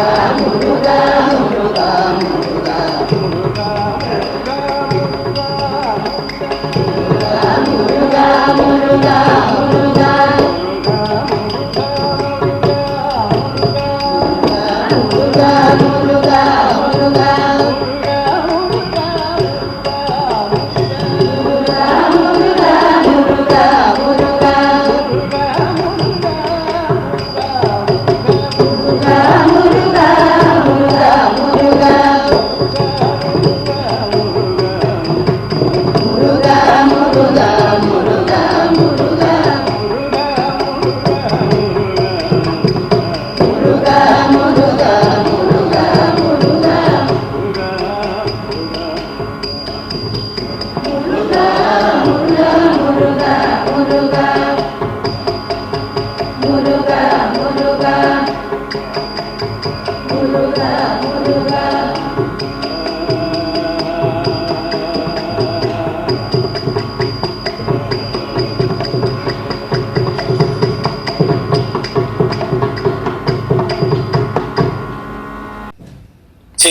Muruga, Muruga,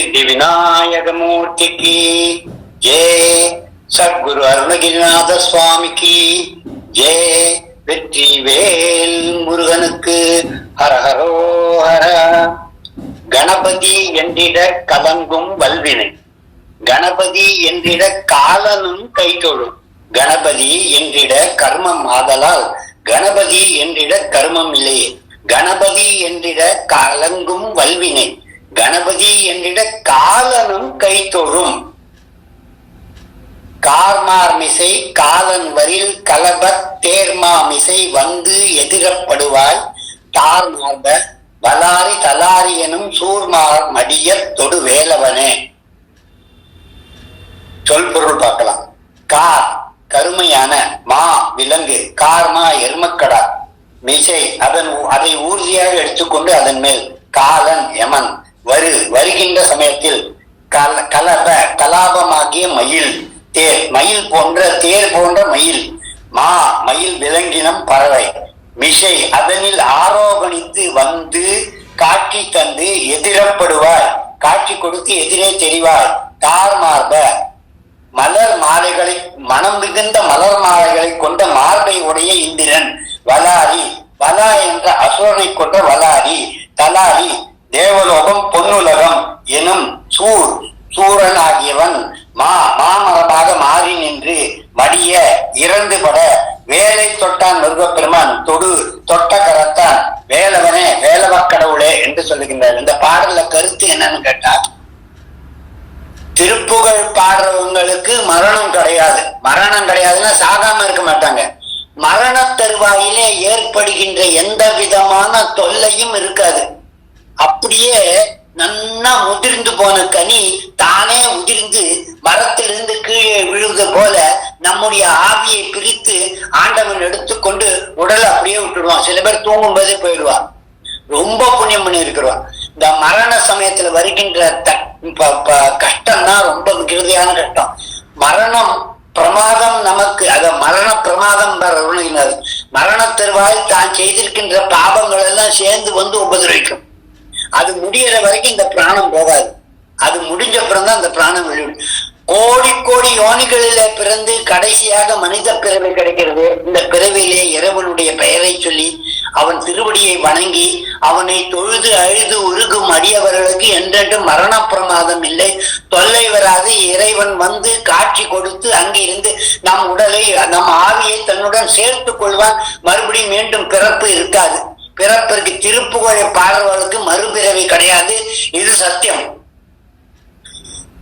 சித்தி விநாயகமூர்த்திக்கு J Sadhguru Arunagirinatha சுவாமிக்கு J வெற்றி வேல் முருகனுக்கு ஹரஹரோஹர கணபதி என்றிட கலங்கும் வல்வினை. கணபதி என்றிட காலனும் கைதொழும். கணபதி என்றிட கர்மம் ஆதலால் கணபதி என்றிட கர்மம் இல்லையே. கணபதி என்றிட கலங்கும் வல்வினை. கணபதி என்றிட காலனும் கைதொழும் கார்மார்மிசை காலன் வரில் கலபத் தேர்மாமிசை வந்து எதிரப்படுவாய். தார் மார்ப வலாரி தலாரி எனும் சூர்மார் மடிய தொடு வேலவனே. சொல் பொருள் பார்க்கலாம். கார் கருமையான மா விலங்கு கார்மா எருமக்கடா. மிசை அதன் அதை ஊர்தியாக எடுத்துக்கொண்டு அதன் மேல் காலன் யமன். வரு வருகின்ற சமயத்தில் கல கலப கலாபமாகிய மயில் தேர் மயில் போன்ற தேர் போன்ற மயில் மா மயில் விலங்கினம் பறவை. மிஷை அதனில் ஆரோகணித்து வந்து காட்சி தந்து எதிரப்படுவாள் காட்சி கொடுத்து எதிரே தெரிவாள் தார் மார்ப மலர் மாலைகளை மனம் மிகுந்த மலர் மாலைகளை கொண்ட மார்பை உடைய இந்திரன். வலாரி வலா என்ற அசுரனை கொண்ட வலாரி தலாரி தேவலோகம் பொன்னுலகம் எனும் சூர் சூரன் ஆகியவன் மா மாமரமாக மாறி நின்று மடிய இறந்து பட வேலை தொட்டான் முருகப்பெருமான் தொடு தொட்ட கரத்தான். வேலவனே வேலவ கடவுளே என்று சொல்லுகின்றார். இந்த பாடல கருத்து என்னன்னு கேட்டா திருப்புகழ் பாடுறவங்களுக்கு மரணம் கிடையாது. மரணம் கிடையாதுன்னா சாகாம இருக்க மாட்டாங்க. மரண தருவாயிலே ஏற்படுகின்ற எந்த விதமான தொல்லையும் இருக்காது. அப்படியே நன்னா முதிர்ந்து போன கனி தானே உதிர்ந்து மரத்திலிருந்து கீழே விழுவது போல நம்முடைய ஆவியை பிரித்து ஆண்டவன் எடுத்துக்கொண்டு உடலை அப்படியே விட்டுடுவான். சில பேர் தூங்கும் போதே போயிடுவான் ரொம்ப புண்ணியம் பண்ணி இருக்கிறான் இந்த மரண சமயத்துல வருகின்ற த- ப- கஷ்டம்னா ரொம்ப மிகுதியான கஷ்டம். மரணம் பிரமாதம் நமக்கு அத மரண பிரமாதம் மரண தருவாய் தான் செய்திருக்கின்ற பாபங்கள் எல்லாம் சேர்ந்து வந்து உபதிரவிக்கும் அது முடியற வரைக்கும் இந்த பிராணம் போகாது. அது முடிஞ்ச அப்புறம் தான் அந்த பிராணம் வெளியிடும் கோடி கோடி யோனிகளில பிறந்து கடைசியாக மனித பிறவி கிடைக்கிறது. இந்த பிறவியிலே இறைவனுடைய பெயரை சொல்லி அவன் திருவடியை வணங்கி அவனை தொழுது அழுது உருகும் அடியவர்களுக்கு என்றென்றும் மரண பிரமாதம் இல்லை. தொல்லை வராது. இறைவன் வந்து காட்சி கொடுத்து அங்கிருந்து நம் உடலை நம் ஆவியை தன்னுடன் சேர்த்து கொள்வான். மறுபடியும் மீண்டும் பிறப்பு இருக்காது. பிறப்பிற்கு திருப்புகழை பாடுறவர்களுக்கு மறுபிறவி கிடையாது. இது சத்தியம்.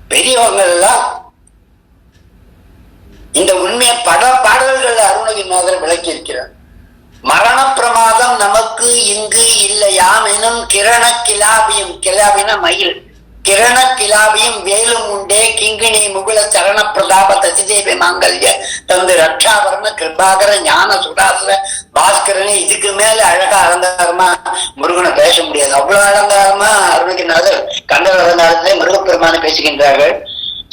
பெரியவங்க எல்லாம் இந்த உண்மையை பல பாடல்கள் அருணகிரிநாதர் விளக்கி இருக்கிறார் மரண பிரமாதம் நமக்கு இங்கு இல்லையாம் எனும் கிரண கிலாபியும் கிலாபின மயில். கிரண கிலாபியும் வேலும் உண்டே. கிங்கிணி முகுல சரண பிரதாப தசிதேவி மாங்கல்ய தந்து ரக்ஷாபரண கிருபாகர ஞான சுடாசுர பாஸ்கரன் இதுக்கு மேல அழகா அலங்காரமா முருகனை பேச முடியாது. அவ்வளவு அலங்காரமா அருணகிரிநாதர் கந்தர் அலங்காரத்திலே முருகப்பெருமான பேசுகின்றார்கள்.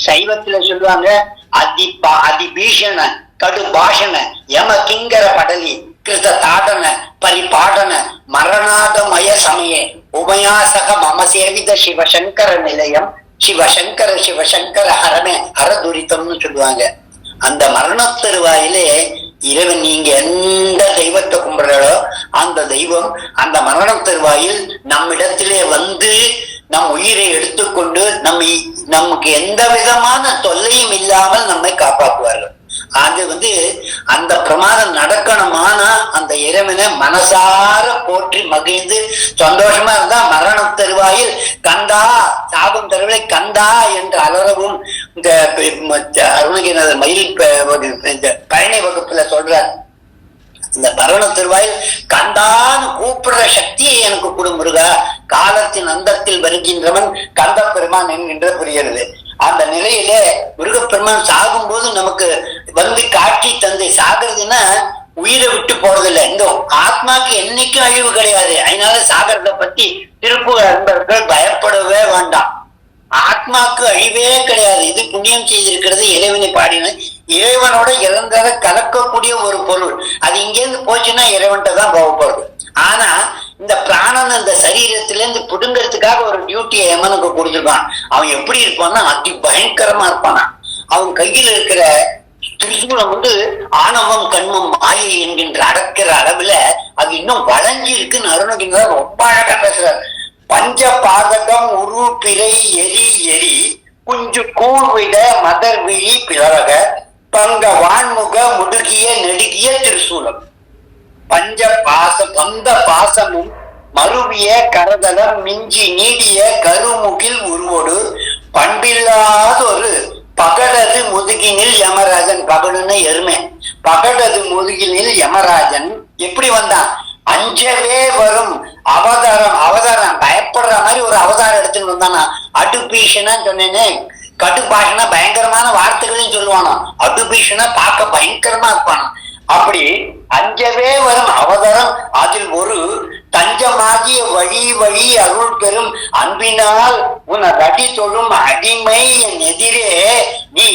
சைவத்துல சொல்லுவாங்க அதி அதி பீஷண கடு பாஷண யம கிங்கர படலி கிருத தாடன பரிபாடன மரணாதமய சமய. உபயாசக மம சேவித சிவசங்கர நிலையம். சிவசங்கர சிவசங்கர ஹரண ஹரதுரித்தம்னு சொல்லுவாங்க. அந்த மரணத்தருவாயிலே இறைவன் நீங்க எந்த தெய்வத்தை கும்பிடுறாளோ அந்த தெய்வம் அந்த மரணத் தருவாயில் நம்மிடத்திலே வந்து நம் உயிரை எடுத்துக்கொண்டு நம்ம நமக்கு எந்த விதமான தொல்லையும் இல்லாமல் நம்மை காப்பாற்றுவார்கள். அது வந்து அந்த பிரமாதம் நடக்கணுமானா அந்த இறைவனை மனசார போற்றி மகிழ்ந்து சந்தோஷமா இருந்தா மரணம் தருவாயில் கந்தா சாபம் தருவதை கந்தா என்று அலறவும் இந்த அருணகிரிநாதர் மயில் இந்த பயணி வகுப்புல சொல்றார். இந்த மரண திருவாயில் கந்தான்னு கூப்பிடுற சக்தியை எனக்கு கொடு முருகா. காலத்தின் அந்தத்தில் வருகின்றவன் கந்த பெருமான் என்கின்ற புரிகிறது அந்த நிலையில முருகப்பெருமான் சாகும்போது நமக்கு வந்து காட்சி தந்து சாகிறதுன்னா உயிரை விட்டு போறதில்லை. இந்த ஆத்மாக்கு என்னைக்கும் அழிவு கிடையாது. அதனால சாகரத்தை பத்தி திருப்பூர் அன்பர்கள் பயப்படவே வேண்டாம். ஆத்மாக்கு அழிவே கிடையாது. இது புண்ணியம் செய்திருக்கிறது இறைவனை பாடின இறைவனோட இறந்ததை கலக்கக்கூடிய ஒரு பொருள். அது இங்கேருந்து போச்சுன்னா இறைவன்கிட்ட தான் போக ஆனா இந்த பிராணன் அந்த சரீரத்துல இருந்து பிடுங்கிறதுக்காக ஒரு டியூட்டியை எமனுக்கு கொடுத்துருக்கான். அவன் எப்படி இருப்பான்னா அதி பயங்கரமா இருப்பானா. அவன் கையில் இருக்கிற திரிசூலம் வந்து ஆணவம் கண்மம் மாயை என்கின்ற அடக்கிற அளவுல அது இன்னும் வளைஞ்சி இருக்குன்னு அருணகிரிநாதர் ரொம்ப அழகா பேசுறாரு. பஞ்ச பாதகம் உரு பிறை எரி எரி குஞ்சு கூர்விட மதர் விழி பிளவக பங்க வான்முக முடுகிய நெடுகிய திருசூலம். பஞ்ச பாசம் பந்த பாசமும் மறுவிய கரதலம் மிஞ்சி நீடிய கருமுகில் உருவோடு பண்பில்லாத ஒரு பகடது முதுகினில் யமராஜன் பகடுன்னு எருமை. பகடது முதுகினில் யமராஜன் எப்படி வந்தான்? அஞ்சவே வரும் அவதாரம் அவதாரம். பயப்படுற மாதிரி ஒரு அவதாரம் எடுத்துட்டு வந்தானா? அடுபீஷனா சொன்னேனே. கடுபாஷனா பயங்கரமான வார்த்தைகளையும் சொல்லுவானா? அடுபீஷனா பார்க்க பயங்கரமா இருப்பானா? அப்படி அஞ்சவே வரும் அவதாரம். அதில் ஒரு தஞ்சமாகிய வழி வழி அருள் பெறும் அன்பினால் உன் அடி தொழும் அடிமை என் எதிரே நீ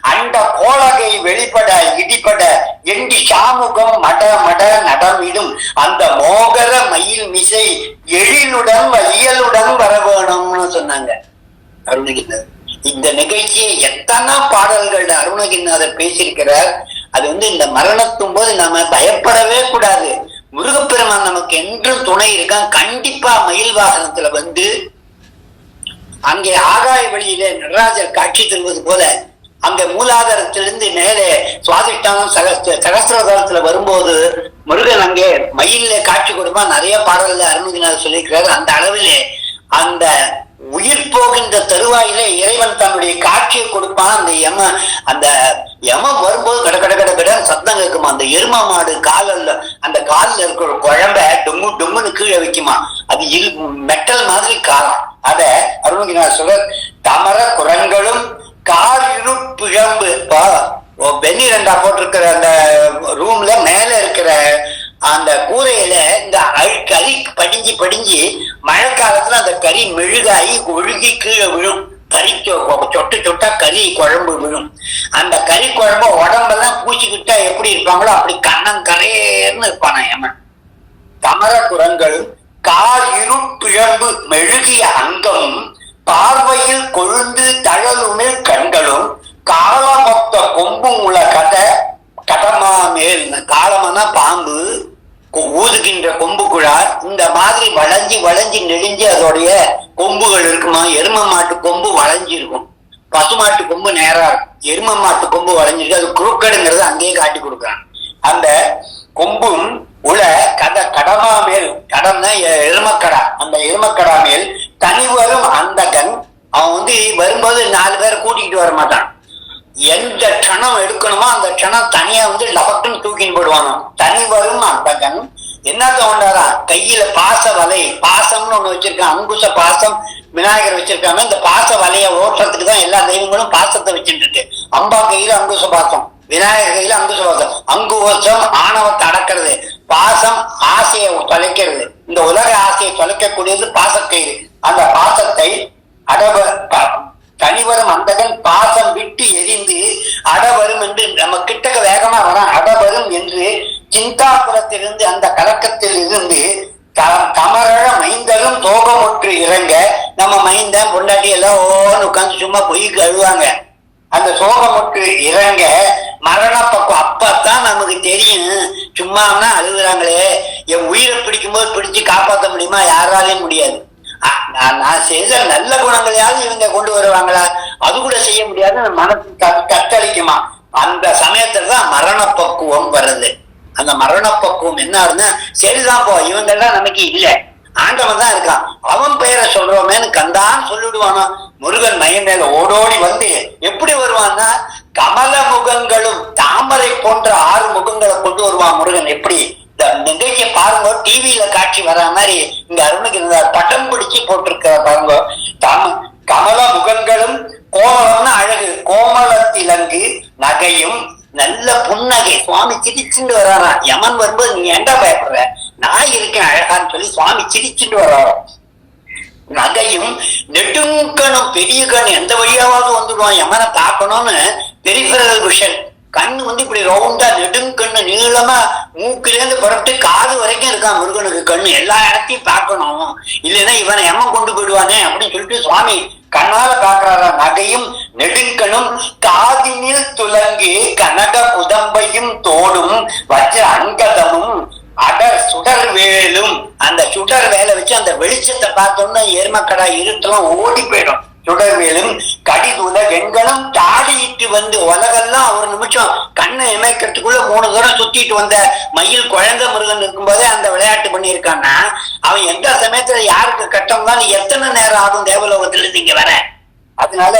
அந்த கோலகை வெளிப்பட இடிப்பட எண்டி சாமுகம் மட மட நடமிடும். அந்த மோகர மயில் மிசை எழிலுடன் இயலுடன் வர வேணும்னு சொன்னாங்க. அருணகிரிநாதர். இந்த நிகழ்ச்சியை எத்தனை பாடல்கள் அருணகிரிநாதர் பேசியிருக்கிறார்? அது வந்து இந்த மரணத்தும் போது நம்ம பயப்படவே கூடாது. முருகப்பெருமான் நமக்கு என்றும் துணை இருக்கான். கண்டிப்பா மயில் வாகனத்துல வந்து அங்கே ஆகாய வழியிலே நடராஜர் காட்சி தருவது போல அந்த மூலாதாரத்திலிருந்து மேலே சுவாதிஷ்டானம் சகஸ்திர சகஸ்திரதாரத்துல வரும்போது முருகன் அங்கே மயில காட்சி கொடுமா நிறைய பாடல்கள் அருணகிரிநாதர் சொல்லியிருக்கிறார். அந்த அளவிலே அந்த உயிர் போகின்ற தருவாயிலே இறைவன் தன்னுடைய காட்சியை கொடுப்பான். அந்த யம அந்த யமம் வரும்போது கட கட கட கட சத்தம் கேட்குமா? அந்த எரும மாடு காலில் அந்த காலில் இருக்கிற குழம்ப டொம்மு டொம்முன்னு கீழே வைக்குமா? அது இரு மெட்டல் மாதிரி காலம் அத அருணகிரிநாதர் சொல்ற தமர குரங்களும் கால் பிழம்பு. இப்போ பென்னி ரெண்டா போட்டிருக்கிற அந்த ரூம்ல மேல இருக்கிற அந்த கூரையில இந்த கறி படிஞ்சு படிஞ்சு மழை காலத்துல அந்த கறி மெழுகாயி ஒழுகி கீழே விழும். கறி சொட்டு சொட்டா கறி குழம்பு விழும். அந்த கறி குழம்பு உடம்பெல்லாம் பூச்சிக்கிட்டா எப்படி இருப்பாங்களோ அப்படி கண்ணம் கரையர்னு இருப்பானா ஏமன் தமர குரங்களும் கால் இரு பிழம்பு மெழுகிய அங்கமும் பார்வையில் கொழுந்து தழலுமிழ் கண்களும் காலமொத்த கொம்பும் உள்ள கதை கடமா மேல் காலமனா பாம்பு ஊதுகின்ற கொம்பு குழார் இந்த மாதிரி வளைஞ்சி வளைஞ்சி நெடிஞ்சு அதோடைய கொம்புகள் இருக்குமா? எரும மாட்டு கொம்பு வளைஞ்சிருக்கும். பசுமாட்டு கொம்பு நேரா இருக்கும். எரும மாட்டு கொம்பு வளைஞ்சிருக்கு. அது குறுக்கடுங்கிறது அங்கேயே காட்டி கொடுக்குறான் அந்த கொம்பும் உள்ள கத கடமா மேல் கடம்னா எ- எருமக்கடா. அந்த எருமக்கடா மேல் தனி வரும் அந்தகன் அவன் வந்து வரும்போது நாலு பேரை கூட்டிக்கிட்டு வர மாட்டான். எந்த க்ஷணம் எடுக்கணுமோ அந்த க்ஷணம் தனியா வந்து லபக்குன்னு தூக்கின்னு போடுவானோ தனி வரும் அந்தகன் என்ன தோண்டாரா கையில பாச வலை பாசம்னு ஒண்ணு வச்சிருக்கான் அங்குச பாசம் விநாயகர் வச்சிருக்காங்க. இந்த பாச வலைய ஓட்டுறதுக்கு தான் எல்லா தெய்வங்களும் பாசத்தை வச்சுட்டு இருக்கு அம்பா கையில அங்குச பாசம் விநாயகர் கையில அங்குச பாசம். அங்குவசம் ஆணவத்தை அடக்கிறது பாசம் ஆசையை தொலைக்கிறது. இந்த உலக ஆசையை தொலைக்கக்கூடியது பாசக்கயிறு. அந்த பாசத்தை அடவ தனிவரும் அந்தகன் பாசம் விட்டு எரிந்து அடவரும் என்று நம்ம கிட்டக்க வேகமா வரான். அடவரும் என்று சிந்தாபுரத்திலிருந்து அந்த கலக்கத்தில் இருந்து த- தமரழ மைந்தரும் தோகமுற்று இறங்க நம்ம மைந்தன் பொண்டாட்டி எல்லாம் ஓன்னு உட்காந்து சும்மா பொய் கழுவாங்க. அந்த சோகமுட்டு இறங்க மரண பக்கம் அப்பத்தான் நமக்கு தெரியும். சும்மானா அழுகுறாங்களே. என் உயிரை பிடிக்கும்போது பிடிச்சு காப்பாற்ற முடியுமா? யாராலையும் முடியாது. நான் நான் செய்த நல்ல குணங்களையாவது இவங்க கொண்டு வருவாங்களா? அது கூட செய்ய முடியாது மனசு கத்தளிக்குமா அந்த சமயத்துல தான் மரண பக்குவம் வருது. அந்த மரண பக்குவம் என்ன ஆகுதுன்னா சரிதான் போ இவங்கெல்லாம் நமக்கு இல்லை. ஆண்டவன் தான் இருக்கான். அவன் பெயரை சொல்றோமேன்னு கந்தான் சொல்லிடுவானா? முருகன் மயம் மேல ஓடோடி வந்து எப்படி வருவான்னா கமல முகங்களும் தாமரை போன்ற ஆறு முகங்களை கொண்டு வருவான் முருகன். எப்படி? இந்த நிகழ்ச்சியை பாருங்க. டிவியில காட்சி வர மாதிரி இங்க அருணுக்கு இருந்தார் பட்டம் பிடிச்சி போட்டிருக்கிற பாருங்க. தாம கமல முகங்களும் கோமலம்னு அழகு. கோமலத்திலங்கு நகையும் நல்ல புன்னகை. சுவாமி சிரிச்சுட்டு வர்றாராம் யமன் வரும்போது நீ என்ன பயப்படுற? நான் இருக்கேன் அழகான்னு சொல்லி சுவாமி சிரிச்சுட்டு வர்றாராம் நகையும் நெடுங்கணும் பெரிய கண் எந்த வழியாவது வந்துடுவான். யமனை பார்க்கணும்னு பெரிஃபரல் விஷன். கண்ணு வந்து இப்படி ரவுண்டா நெடுங்கண்ணு நீளமா மூக்கிலேருந்து புறப்பட்டு காது வரைக்கும் இருக்கான் முருகனுக்கு கண்ணு. எல்லா இடத்தையும் பார்க்கணும் இல்லைன்னா இவனை யமன் கொண்டு போயிடுவானே அப்படின்னு சொல்லிட்டு சுவாமி கண்ணால பாக்குறாரா நகையும் நெடுங்கணும் காதினில் துலங்கி கனக புதம்பையும் தோடும் வச்ச அங்கதமும் அடர் சுடர் வேலும். அந்த சுடர் வேலை வச்சு அந்த வெளிச்சத்தை பார்த்தோம்னா எருமக்கடா இருட்டெல்லாம் ஓடி போயிடும். சுடர் கடிதுல வெண்கலம் தாடியிட்டு வந்து உலகெல்லாம் ஒரு நிமிஷம் கண்ணை இமைக்கிறதுக்குள்ள மூணு தூரம் சுத்திட்டு வந்த மயில் குழந்தை மிருகன் இருக்கும்போதே அந்த விளையாட்டு பண்ணியிருக்கான்னா அவன் எந்த சமயத்துல யாருக்கு கட்டம் தான் எத்தனை நேரம் ஆகும் தேவலோகத்துல இருந்து இங்க வர? அதனால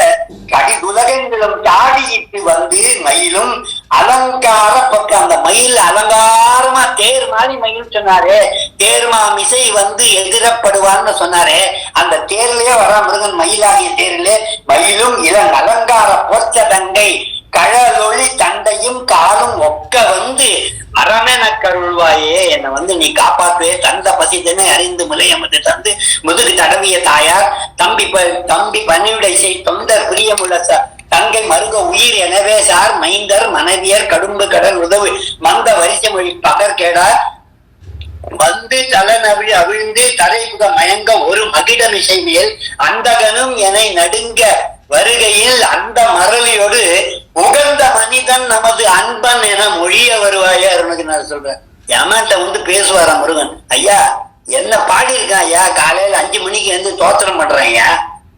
கடிதுலகங்களும் தாடியிட்டு வந்து மயிலும் அலங்கார பக்கம் அந்த மயில் அலங்காரமா தேர் மாதிரி மயில் சொன்னாரு தேர்மா மிசை வந்து எதிரப்படுவான்னு சொன்னாரு அந்த தேர்லயே வர முருகன் மயிலாகிய தேரிலே மயிலும் இளம் அலங்கார போச்ச தங்கை மரமென கருள்வாயே என்னை வந்து நீ காப்பாற்று தந்த பசிதனை அறிந்து முலையமது தந்து முதுகு தடவிய தாயார் தம்பி ப- தம்பி பணிவிடை செய் தொண்டர் பிரியமுள்ள தங்கை மருக உயிர் எனவே சார் மைந்தர் மனைவியர் கடும்பு கடன் உதவு மந்த வரிசை மொழி பகற்கேடார் வந்து தலனவி அவிழ்ந்து தரைபுக மயங்க ஒரு மகிடமிசை மேல் அந்தகனும் என நடுங்க வருகையில் அந்த மரளியோடு உகந்த மனிதன் நமது அன்பன் என மொழிய வருவாயா அருணுக்கு நான் சொல்றேன் யமன்ட்ட வந்து பேசுவாராம் முருகன். ஐயா என்ன பாடியிருக்கான் ஐயா? காலையில அஞ்சு மணிக்கு வந்து தோத்திரம் பண்றேன் ஐயா.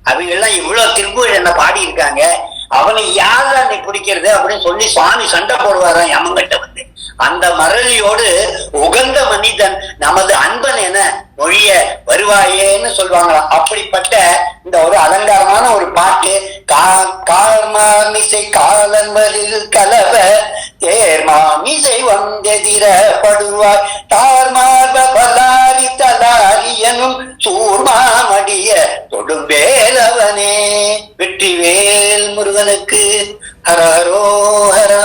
அவங்க எல்லாம் இவ்வளவு திருப்புகள் என்ன பாடியிருக்காங்க? அவனை யாரா நீ பிடிக்கிறது அப்படின்னு சொல்லி சுவாமி சண்டை போடுவாராம் யமங்கிட்ட வந்து. அந்த மரளியோடு உகந்த மனிதன் நமது அன்பன் என மொழிய வருவாயேன்னு சொல்லுவாங்களாம் அப்படிப்பட்ட இந்த ஒரு அலங்காரமான ஒரு பாட்டு கா கார்மாமிசை காலன்வரில் கலவ தேர்மாமிசை வந்தெதிர படுவாய் தார்மார்ப பலாரி தலாரியனும் சூர்மாமடிய தொடும்பேலவனே வெற்றிவேல் முருகனுக்கு ஹரஹரோ ஹரா.